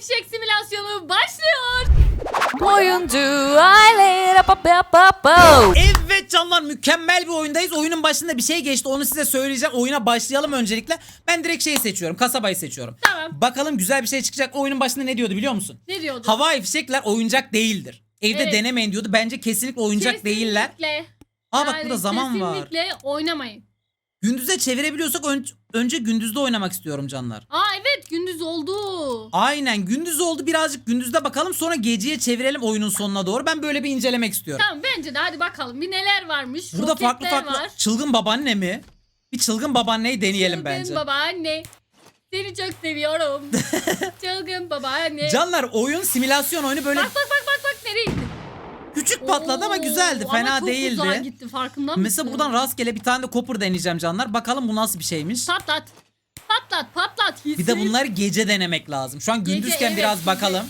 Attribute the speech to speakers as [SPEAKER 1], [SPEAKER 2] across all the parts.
[SPEAKER 1] fişek simülasyonu başlıyor.
[SPEAKER 2] Oyuncu aile.
[SPEAKER 3] Evet canlar mükemmel bir oyundayız. Oyunun başında bir şey geçti. Onu size söyleyeceğim. Oyuna başlayalım öncelikle. Ben direkt şeyi seçiyorum. Kasabayı seçiyorum.
[SPEAKER 1] Tamam.
[SPEAKER 3] Bakalım güzel bir şey çıkacak. Oyunun başında ne diyordu biliyor musun?
[SPEAKER 1] Ne diyordu?
[SPEAKER 3] Havai fişekler oyuncak değildir. Evde
[SPEAKER 1] Evet.
[SPEAKER 3] denemeyin diyordu. Bence kesinlikle oyuncak değiller.
[SPEAKER 1] Kesinlikle.
[SPEAKER 3] Aa bak burada zaman var.
[SPEAKER 1] Kesinlikle oynamayın.
[SPEAKER 3] Gündüze çevirebiliyorsak ön- önce gündüzde oynamak istiyorum canlar.
[SPEAKER 1] Aa evet gündüz oldu.
[SPEAKER 3] Aynen gündüz oldu birazcık gündüzde bakalım sonra geceye çevirelim oyunun sonuna doğru. Ben böyle bir incelemek istiyorum.
[SPEAKER 1] Tamam bence de hadi bakalım bir neler varmış.
[SPEAKER 3] Burada farklı farklı
[SPEAKER 1] var.
[SPEAKER 3] çılgın babaanne mi? Bir çılgın babaanneyi deneyelim
[SPEAKER 1] Çılgın
[SPEAKER 3] bence.
[SPEAKER 1] babaanne. Seni çok seviyorum. Çılgın babaanne.
[SPEAKER 3] Canlar oyun simülasyon oyunu böyle
[SPEAKER 1] Bak bak bak bak bak nereye gitti?
[SPEAKER 3] Küçük patladı ama
[SPEAKER 1] Oo,
[SPEAKER 3] güzeldi.
[SPEAKER 1] ama
[SPEAKER 3] Fena
[SPEAKER 1] çok uzağa
[SPEAKER 3] değildi.
[SPEAKER 1] gitti farkında mısın?
[SPEAKER 3] Mesela buradan rastgele bir tane de kopur deneyeceğim canlar. Bakalım bu nasıl bir şeymiş.
[SPEAKER 1] Patlat. Patlat patlat.
[SPEAKER 3] Bir de bunları gece denemek lazım. Şu an
[SPEAKER 1] Gece,
[SPEAKER 3] gündüzken
[SPEAKER 1] evet,
[SPEAKER 3] biraz
[SPEAKER 1] gece.
[SPEAKER 3] bakalım.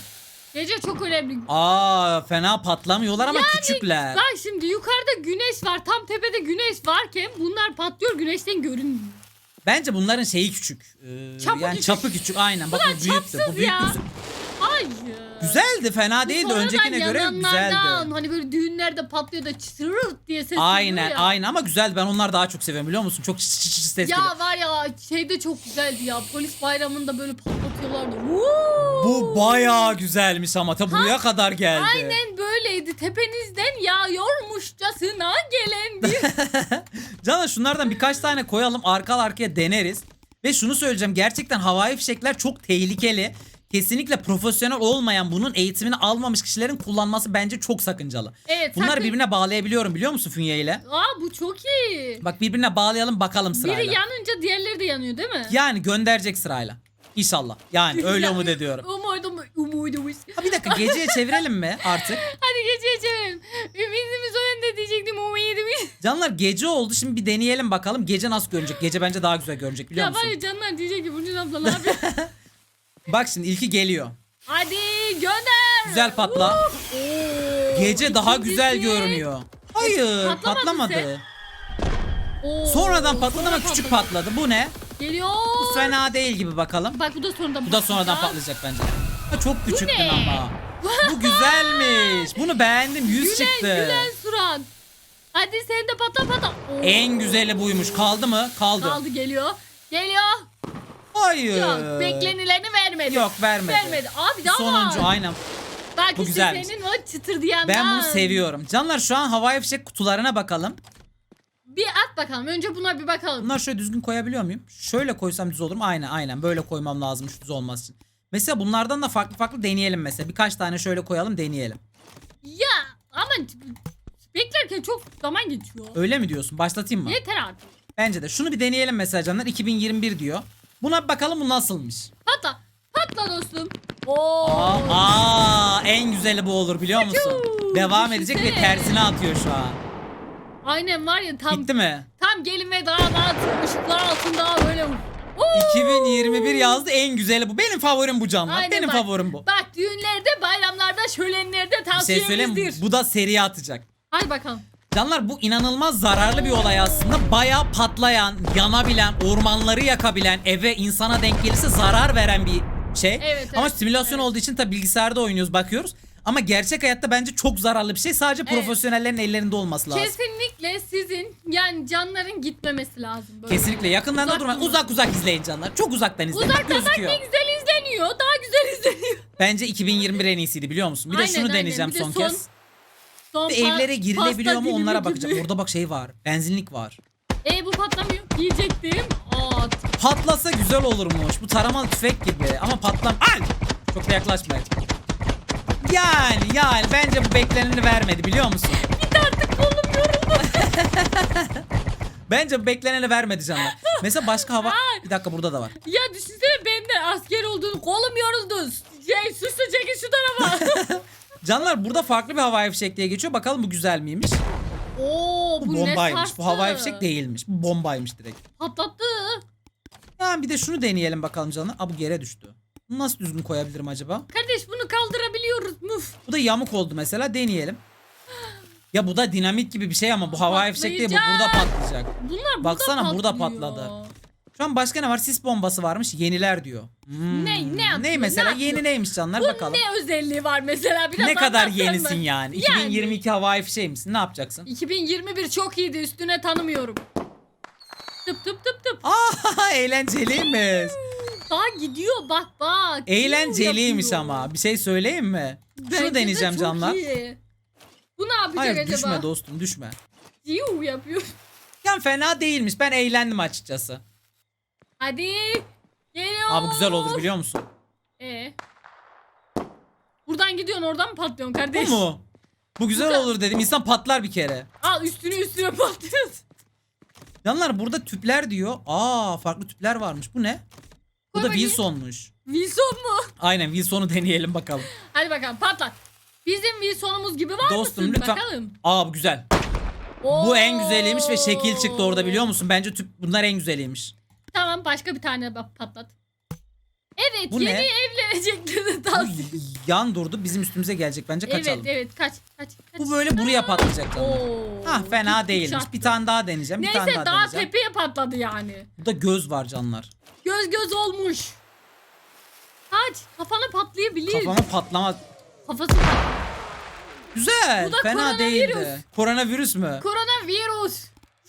[SPEAKER 1] Gece çok önemli.
[SPEAKER 3] Aa fena patlamıyorlar ama küçükler.
[SPEAKER 1] Bak şimdi yukarıda güneş var. Tam tepede güneş varken bunlar patlıyor güneşten görünmüyor.
[SPEAKER 3] Bence bunların şeyi küçük. Ee,
[SPEAKER 1] Çapı
[SPEAKER 3] yani
[SPEAKER 1] küçük.
[SPEAKER 3] çapı küçük aynen. Bak bu büyüktü.
[SPEAKER 1] çapsız
[SPEAKER 3] Bu büyük
[SPEAKER 1] ya.
[SPEAKER 3] Güzeldi fena değildi.
[SPEAKER 1] Sonradan
[SPEAKER 3] Öncekine göre
[SPEAKER 1] yananlardan,
[SPEAKER 3] güzeldi.
[SPEAKER 1] Hani böyle düğünlerde patlıyor da çıtırt diye ses
[SPEAKER 3] Aynen
[SPEAKER 1] geliyor ya.
[SPEAKER 3] aynen ama güzeldi. Ben onları daha çok seviyorum biliyor musun? Çok çıt çıt çıt ses geliyor.
[SPEAKER 1] Ya var ya şeyde çok güzeldi ya. Polis bayramında böyle patlatıyorlardı. Woo!
[SPEAKER 3] Bu bayağı güzelmiş ama ta buraya kadar geldi.
[SPEAKER 1] Aynen böyleydi. Tepenizden yağıyormuşçasına gelen bir
[SPEAKER 3] Canan şunlardan birkaç tane koyalım arka arkaya deneriz. Ve şunu söyleyeceğim gerçekten havai fişekler çok tehlikeli. Kesinlikle profesyonel olmayan bunun eğitimini almamış kişilerin kullanması bence çok sakıncalı.
[SPEAKER 1] Evet.
[SPEAKER 3] Bunları
[SPEAKER 1] sakın-
[SPEAKER 3] birbirine bağlayabiliyorum biliyor musun fünye ile?
[SPEAKER 1] Aa bu çok iyi.
[SPEAKER 3] Bak birbirine bağlayalım bakalım sırayla.
[SPEAKER 1] Biri yanınca diğerleri de yanıyor değil mi?
[SPEAKER 3] Yani gönderecek sırayla. İnşallah. Yani öyle umut ediyorum.
[SPEAKER 1] Umudum, umudumuz.
[SPEAKER 3] Ha bir dakika geceye çevirelim mi artık?
[SPEAKER 1] Hadi gece çevirelim. Ümidimiz o yönde diyecektim umudumuz.
[SPEAKER 3] Canlar gece oldu şimdi bir deneyelim bakalım gece nasıl görünecek. Gece bence daha güzel görünecek biliyor
[SPEAKER 1] Ya var
[SPEAKER 3] musun?
[SPEAKER 1] ya canlar diyecek ki Burcu abla ne yapıyor?
[SPEAKER 3] Bak şimdi ilki geliyor.
[SPEAKER 1] Hadi gönder.
[SPEAKER 3] Güzel patla. Gece daha
[SPEAKER 1] ikincisi.
[SPEAKER 3] güzel görünüyor. Hayır
[SPEAKER 1] Patlamadı
[SPEAKER 3] patlamadı.
[SPEAKER 1] Oo,
[SPEAKER 3] Sonradan patladı ama
[SPEAKER 1] sonra
[SPEAKER 3] küçük patladı. Bu ne?
[SPEAKER 1] Geliyor.
[SPEAKER 3] Bu fena değil gibi bakalım.
[SPEAKER 1] Bak bu da sonradan
[SPEAKER 3] Bu da sonradan
[SPEAKER 1] patlayacak.
[SPEAKER 3] patlayacak bence. Ha, çok küçüktün
[SPEAKER 1] ne?
[SPEAKER 3] ama. Bu güzelmiş. Bunu beğendim. 100
[SPEAKER 1] Gülen
[SPEAKER 3] çıktı.
[SPEAKER 1] gülen surat. Hadi sen de patla patla. Oo,
[SPEAKER 3] En güzeli buymuş. Kaldı mı? Kaldı.
[SPEAKER 1] Kaldı geliyor. Geliyor.
[SPEAKER 3] Hayır.
[SPEAKER 1] Yok beklenileni vermedi.
[SPEAKER 3] Yok vermedi.
[SPEAKER 1] Vermedi. Abi daha
[SPEAKER 3] Sonuncu aynen.
[SPEAKER 1] Bak
[SPEAKER 3] Bu
[SPEAKER 1] işte
[SPEAKER 3] güzelmiş.
[SPEAKER 1] senin o çıtırdayandan.
[SPEAKER 3] Ben bunu seviyorum. Canlar şu an havai fişek kutularına bakalım.
[SPEAKER 1] Bir at bakalım. Önce buna bir bakalım.
[SPEAKER 3] Bunlar şöyle düzgün koyabiliyor muyum? Şöyle koysam düz olur mu? Aynen aynen. Böyle koymam lazım şu düz olması için. Mesela bunlardan da farklı farklı deneyelim mesela. Birkaç tane şöyle koyalım deneyelim.
[SPEAKER 1] Ya ama beklerken çok zaman geçiyor.
[SPEAKER 3] Öyle mi diyorsun? Başlatayım mı?
[SPEAKER 1] Yeter artık.
[SPEAKER 3] Bence de. Şunu bir deneyelim mesela canlar. 2021 diyor. Buna bir bakalım bu nasılmış.
[SPEAKER 1] Patla. Patla dostum. Oo.
[SPEAKER 3] Aa, aa, en güzeli bu olur biliyor musun? Devam edecek ve
[SPEAKER 1] düşünsene.
[SPEAKER 3] tersine atıyor şu an.
[SPEAKER 1] Aynen var ya tam
[SPEAKER 3] Gitti mi?
[SPEAKER 1] tam gelin ve damat ışıklar altında böyle. Oo.
[SPEAKER 3] 2021 yazdı en güzeli bu. Benim favorim bu canlar.
[SPEAKER 1] Aynen
[SPEAKER 3] Benim
[SPEAKER 1] bak.
[SPEAKER 3] favorim bu.
[SPEAKER 1] Bak düğünlerde, bayramlarda, şölenlerde
[SPEAKER 3] Bir şey söyleyeyim mi?
[SPEAKER 1] tavsiyemizdir.
[SPEAKER 3] Bu da seriye atacak.
[SPEAKER 1] Hadi bakalım.
[SPEAKER 3] Canlar bu inanılmaz zararlı bir olay aslında. Bayağı patlayan, yanabilen, ormanları yakabilen, eve insana denk gelirse zarar veren bir şey.
[SPEAKER 1] Evet,
[SPEAKER 3] Ama
[SPEAKER 1] evet,
[SPEAKER 3] simülasyon
[SPEAKER 1] evet.
[SPEAKER 3] olduğu için tabi bilgisayarda oynuyoruz, bakıyoruz. Ama gerçek hayatta bence çok zararlı bir şey. Sadece
[SPEAKER 1] Evet.
[SPEAKER 3] profesyonellerin ellerinde olması lazım.
[SPEAKER 1] Kesinlikle sizin yani canların gitmemesi lazım. Böyle.
[SPEAKER 3] Kesinlikle yakından da
[SPEAKER 1] Uzak
[SPEAKER 3] durmayın.
[SPEAKER 1] durun.
[SPEAKER 3] Uzak uzak izleyin canlar. Çok uzaktan izleyin.
[SPEAKER 1] Uzaktan
[SPEAKER 3] gözüküyor.
[SPEAKER 1] ne güzel izleniyor. Daha güzel izleniyor.
[SPEAKER 3] Bence 2021 en iyisiydi biliyor musun? Bir de
[SPEAKER 1] Aynen,
[SPEAKER 3] şunu
[SPEAKER 1] aynen.
[SPEAKER 3] deneyeceğim
[SPEAKER 1] de
[SPEAKER 3] son,
[SPEAKER 1] son-
[SPEAKER 3] kez.
[SPEAKER 1] Son
[SPEAKER 3] Bir
[SPEAKER 1] pa-
[SPEAKER 3] evlere girilebiliyor mu onlara bakacağım. Orada bak şey var. Benzinlik var.
[SPEAKER 1] E bu patlamıyor. Yiyecektim. At.
[SPEAKER 3] Patlasa güzel olurmuş. Bu taramalı tüfek gibi ama patlam... Ay! Çok da yaklaşmayın. Yani yani bence bu bekleneni vermedi biliyor musun?
[SPEAKER 1] Git artık kolum yoruldu.
[SPEAKER 3] Bence bu bekleneni vermedi canlar. Mesela başka hava... Bir dakika burada da var.
[SPEAKER 1] ya düşünsene ben de asker olduğunu kolum yoruldu. Şey suçlu çekin şu tarafa.
[SPEAKER 3] Canlar burada farklı bir havai fişek diye geçiyor. Bakalım bu güzel miymiş?
[SPEAKER 1] Oo
[SPEAKER 3] Bu,
[SPEAKER 1] bu, ne
[SPEAKER 3] bombaymış.
[SPEAKER 1] sarstı.
[SPEAKER 3] Bu havai fişek değilmiş. Bu bombaymış direkt.
[SPEAKER 1] Patlattı.
[SPEAKER 3] Ya bir de şunu deneyelim bakalım canlar. Aa bu yere düştü. Bunu nasıl düzgün koyabilirim acaba?
[SPEAKER 1] Kardeş bunu kaldırabiliyoruz. Muf.
[SPEAKER 3] Bu da yamuk oldu mesela. Deneyelim. Ya bu da dinamit gibi bir şey ama bu havai fişek değil. Bu burada
[SPEAKER 1] Patlayacak. Bunlar
[SPEAKER 3] Baksana,
[SPEAKER 1] burada
[SPEAKER 3] burada
[SPEAKER 1] patlıyor.
[SPEAKER 3] patladı. Şu an başka ne var? Sis bombası varmış. Yeniler diyor. Hmm.
[SPEAKER 1] Ne- ne yapıyor,
[SPEAKER 3] Ne mesela?
[SPEAKER 1] ne
[SPEAKER 3] Yeni neymiş canlar
[SPEAKER 1] Bu
[SPEAKER 3] bakalım.
[SPEAKER 1] ne özelliği var mesela? Biraz
[SPEAKER 3] Ne kadar
[SPEAKER 1] anlatsana.
[SPEAKER 3] yenisin yani?
[SPEAKER 1] Yani.
[SPEAKER 3] 2022 havai fişeği misin? Ne yapacaksın?
[SPEAKER 1] 2021 çok iyiydi üstüne tanımıyorum. Tıp tıp tıp tıp.
[SPEAKER 3] Aa eğlenceliymiş.
[SPEAKER 1] Daha gidiyor bak bak.
[SPEAKER 3] Eğlenceliymiş
[SPEAKER 1] Yapıyor.
[SPEAKER 3] ama. Bir şey söyleyeyim mi?
[SPEAKER 1] Bence
[SPEAKER 3] Şunu
[SPEAKER 1] de
[SPEAKER 3] deneyeceğim
[SPEAKER 1] çok
[SPEAKER 3] canlar.
[SPEAKER 1] iyi. Bu ne yapacak
[SPEAKER 3] Hayır
[SPEAKER 1] acaba?
[SPEAKER 3] düşme dostum düşme.
[SPEAKER 1] Ziyu yapıyor.
[SPEAKER 3] Yani fena değilmiş. Ben eğlendim açıkçası.
[SPEAKER 1] Hadi. Geliyor.
[SPEAKER 3] Abi güzel olur biliyor musun?
[SPEAKER 1] Ee? Buradan gidiyorsun oradan mı patlıyorsun
[SPEAKER 3] Bu
[SPEAKER 1] kardeş?
[SPEAKER 3] mu? Bu güzel
[SPEAKER 1] Güzel.
[SPEAKER 3] olur dedim. İnsan patlar bir kere.
[SPEAKER 1] Al üstüne üstüne patlıyorsun.
[SPEAKER 3] Canlar burada tüpler diyor. Aa farklı tüpler varmış. Bu ne? Bu
[SPEAKER 1] Koy
[SPEAKER 3] da
[SPEAKER 1] bakayım.
[SPEAKER 3] Wilson'muş.
[SPEAKER 1] Wilson mu?
[SPEAKER 3] Aynen Wilson'u deneyelim bakalım.
[SPEAKER 1] Hadi bakalım patlat. Bizim Wilson'umuz gibi var
[SPEAKER 3] Dostum
[SPEAKER 1] mısın?
[SPEAKER 3] lütfen.
[SPEAKER 1] Bakalım.
[SPEAKER 3] Aa bu güzel. Bu
[SPEAKER 1] Oo.
[SPEAKER 3] en güzeliymiş ve şekil çıktı orada biliyor musun? Bence tüp bunlar en güzeliymiş.
[SPEAKER 1] Tamam başka bir tane bak patlat. Evet
[SPEAKER 3] Bu
[SPEAKER 1] yeni
[SPEAKER 3] ne?
[SPEAKER 1] evlenecekleri
[SPEAKER 3] Bu
[SPEAKER 1] tavsiye.
[SPEAKER 3] yan durdu bizim üstümüze gelecek bence
[SPEAKER 1] Evet
[SPEAKER 3] kaçalım.
[SPEAKER 1] evet kaç kaç kaç.
[SPEAKER 3] Bu böyle buraya patlayacak.
[SPEAKER 1] Oo.
[SPEAKER 3] Ah fena
[SPEAKER 1] Gittik
[SPEAKER 3] değilmiş. Bir tane daha deneyeceğim. Bir
[SPEAKER 1] Neyse
[SPEAKER 3] tane daha,
[SPEAKER 1] daha,
[SPEAKER 3] deneyeceğim.
[SPEAKER 1] tepeye patladı yani.
[SPEAKER 3] Burada göz var canlar.
[SPEAKER 1] Göz göz olmuş. Kaç kafana patlayabilir.
[SPEAKER 3] Kafama patlama.
[SPEAKER 1] Kafası pat-
[SPEAKER 3] Güzel.
[SPEAKER 1] Bu da
[SPEAKER 3] fena
[SPEAKER 1] koronavirüs.
[SPEAKER 3] değildi. Koronavirüs mü?
[SPEAKER 1] Koronavirüs.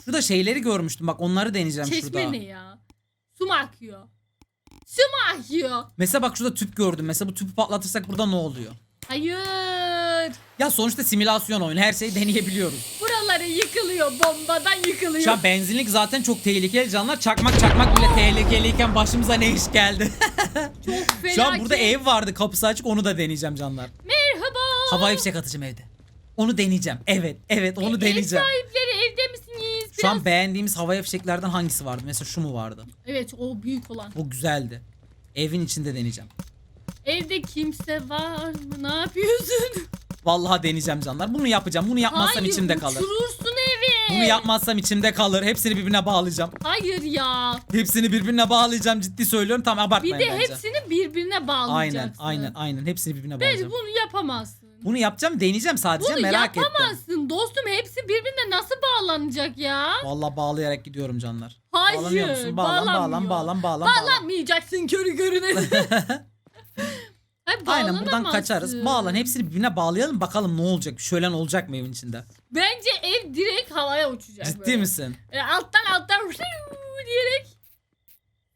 [SPEAKER 3] Şurada şeyleri görmüştüm. Bak onları deneyeceğim
[SPEAKER 1] Çeşme
[SPEAKER 3] şurada.
[SPEAKER 1] ne ya? Su mu akıyor? Su mu akıyor?
[SPEAKER 3] Mesela bak şurada tüp gördüm. Mesela bu tüpü patlatırsak burada ne oluyor?
[SPEAKER 1] Hayır.
[SPEAKER 3] Ya sonuçta simülasyon oyunu. Her şeyi deneyebiliyoruz.
[SPEAKER 1] Buraları yıkılıyor. Bombadan yıkılıyor.
[SPEAKER 3] Şu an benzinlik zaten çok tehlikeli canlar. Çakmak çakmak bile tehlikeliyken başımıza ne iş geldi?
[SPEAKER 1] Çok felaket.
[SPEAKER 3] Şu an burada ev vardı kapısı açık onu da deneyeceğim canlar.
[SPEAKER 1] Merhaba.
[SPEAKER 3] Havai fişek atacağım evde. Onu deneyeceğim. Evet evet onu
[SPEAKER 1] Ev
[SPEAKER 3] deneyeceğim.
[SPEAKER 1] sahipleri evde misiniz?
[SPEAKER 3] Şu an beğendiğimiz havai fişeklerden hangisi vardı? Mesela şu mu vardı?
[SPEAKER 1] Evet o büyük olan.
[SPEAKER 3] O güzeldi. Evin içinde deneyeceğim.
[SPEAKER 1] Evde kimse var mı? Ne yapıyorsun?
[SPEAKER 3] Vallahi deneyeceğim canlar. Bunu yapacağım. Bunu yapmazsam
[SPEAKER 1] Hayır
[SPEAKER 3] içimde kalır.
[SPEAKER 1] uçurursun evi.
[SPEAKER 3] Bunu yapmazsam içimde kalır. Hepsini birbirine bağlayacağım.
[SPEAKER 1] Hayır ya.
[SPEAKER 3] Hepsini birbirine bağlayacağım. Ciddi söylüyorum. Tamam
[SPEAKER 1] Bir
[SPEAKER 3] abartmayın
[SPEAKER 1] de
[SPEAKER 3] bence.
[SPEAKER 1] hepsini birbirine bağlayacaksın.
[SPEAKER 3] Aynen aynen aynen. Hepsini birbirine
[SPEAKER 1] Ben
[SPEAKER 3] bağlayacağım.
[SPEAKER 1] bunu yapamazsın.
[SPEAKER 3] Bunu yapacağım deneyeceğim sadece
[SPEAKER 1] Bunu
[SPEAKER 3] merak ettim.
[SPEAKER 1] yapamazsın dostum. Hepsi birbirine nasıl bağlanacak ya?
[SPEAKER 3] Vallahi bağlayarak gidiyorum canlar.
[SPEAKER 1] Hayır.
[SPEAKER 3] Bağlanıyor musun? Bağlan bağlan bağlan bağlan. bağlan.
[SPEAKER 1] Bağlanmayacaksın körü görüne. Hayır,
[SPEAKER 3] Aynen buradan kaçarız. Bağlan hepsini birbirine bağlayalım bakalım ne olacak. Şölen olacak mı evin içinde?
[SPEAKER 1] Bence ev direkt havaya uçacak.
[SPEAKER 3] Ciddi
[SPEAKER 1] böyle.
[SPEAKER 3] misin?
[SPEAKER 1] E, alttan alttan diyerek.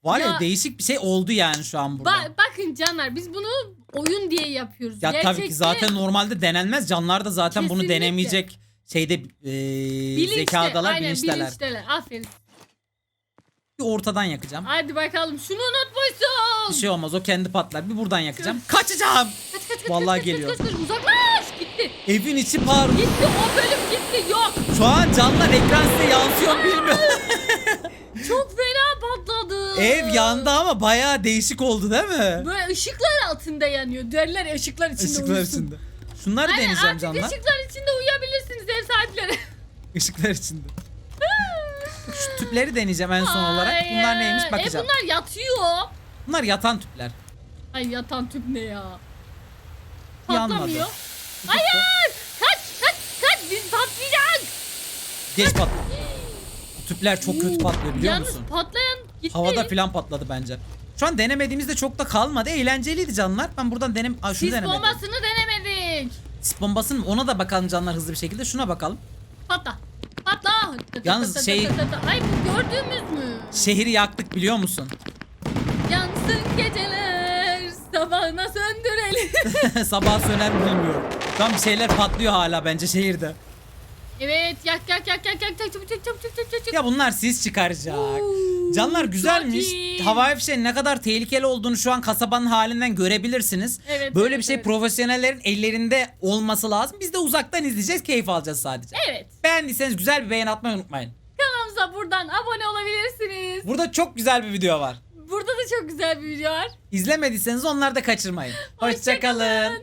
[SPEAKER 3] Var ya,
[SPEAKER 1] Ya-
[SPEAKER 3] değişik bir şey oldu yani şu an burada.
[SPEAKER 1] Ba- bakın canlar biz bunu oyun diye yapıyoruz.
[SPEAKER 3] ya tabii
[SPEAKER 1] Gerçekte
[SPEAKER 3] ki zaten normalde denenmez. Canlar da zaten bunu
[SPEAKER 1] Kesinlikle.
[SPEAKER 3] denemeyecek şeyde e,
[SPEAKER 1] bilinçli,
[SPEAKER 3] zekadalar
[SPEAKER 1] aynen,
[SPEAKER 3] bilinçteler.
[SPEAKER 1] bilinçteler. Aferin.
[SPEAKER 3] Bir ortadan yakacağım.
[SPEAKER 1] Hadi bakalım şunu unutmuşsun.
[SPEAKER 3] Bir şey olmaz o kendi patlar. Bir buradan yakacağım. Kaçacağım.
[SPEAKER 1] Kaç kaç kaç
[SPEAKER 3] Vallahi
[SPEAKER 1] kaç,
[SPEAKER 3] geliyor.
[SPEAKER 1] Kaç, kaç, kaç, uzaklaş gitti.
[SPEAKER 3] Evin içi par.
[SPEAKER 1] Gitti o bölüm gitti yok.
[SPEAKER 3] Şu an canlar ekran size yansıyor mu bilmiyorum.
[SPEAKER 1] Çok fena.
[SPEAKER 3] Ev yandı ama bayağı değişik oldu değil mi?
[SPEAKER 1] Böyle ışıklar altında yanıyor. Derler ya, ışıklar içinde
[SPEAKER 3] Işıklar
[SPEAKER 1] uyusun.
[SPEAKER 3] içinde. Şunları
[SPEAKER 1] Aynen,
[SPEAKER 3] deneyeceğim
[SPEAKER 1] artık
[SPEAKER 3] canlar.
[SPEAKER 1] ışıklar içinde uyuyabilirsiniz ev sahipleri.
[SPEAKER 3] Işıklar içinde. Şu tüpleri deneyeceğim en son olarak. Bunlar
[SPEAKER 1] Hayır.
[SPEAKER 3] neymiş
[SPEAKER 1] E
[SPEAKER 3] bakacağım.
[SPEAKER 1] bunlar yatıyor.
[SPEAKER 3] Bunlar yatan tüpler.
[SPEAKER 1] Ay yatan tüp ne ya?
[SPEAKER 3] Yanmadı.
[SPEAKER 1] Patlamıyor. Hayır! Kaç kaç kaç biz patlayacak.
[SPEAKER 3] Geç patladı. Tüpler çok kötü patlıyor biliyor
[SPEAKER 1] Yalnız
[SPEAKER 3] musun?
[SPEAKER 1] patlayan gitti.
[SPEAKER 3] Havada filan patladı bence. Şu an denemediğimizde çok da kalmadı. Eğlenceliydi canlar. Ben buradan denem... Aa, şunu
[SPEAKER 1] Sis
[SPEAKER 3] denemedim.
[SPEAKER 1] bombasını denemedik.
[SPEAKER 3] Sis bombasını mı? Ona da bakalım canlar hızlı bir şekilde. Şuna bakalım.
[SPEAKER 1] Patla. Patla.
[SPEAKER 3] Yalnız şey-
[SPEAKER 1] Ay bu gördüğümüz mü?
[SPEAKER 3] Şehri yaktık biliyor musun?
[SPEAKER 1] Yansın geceler sabahına söndürelim.
[SPEAKER 3] Sabah söner mi bilmiyorum. An bir şeyler patlıyor hala bence şehirde.
[SPEAKER 1] Evet yak yak yak yak yak yak çabuk çabuk çabuk çabuk çabuk.
[SPEAKER 3] Ya bunlar sis çıkaracak.
[SPEAKER 1] Oo,
[SPEAKER 3] Canlar güzelmiş.
[SPEAKER 1] iyi.
[SPEAKER 3] Havai fişeğin ne kadar tehlikeli olduğunu şu an kasabanın halinden görebilirsiniz.
[SPEAKER 1] Evet,
[SPEAKER 3] Böyle
[SPEAKER 1] evet,
[SPEAKER 3] bir şey
[SPEAKER 1] evet.
[SPEAKER 3] profesyonellerin ellerinde olması lazım. Biz de uzaktan izleyeceğiz, keyif alacağız sadece.
[SPEAKER 1] Evet.
[SPEAKER 3] Beğendiyseniz güzel bir beğen atmayı unutmayın.
[SPEAKER 1] Kanalımıza buradan abone olabilirsiniz.
[SPEAKER 3] Burada çok güzel bir video var.
[SPEAKER 1] Burada da çok güzel bir video var.
[SPEAKER 3] İzlemediyseniz onları da kaçırmayın.
[SPEAKER 1] Hoşça
[SPEAKER 3] Hoşçakalın.
[SPEAKER 1] kalın.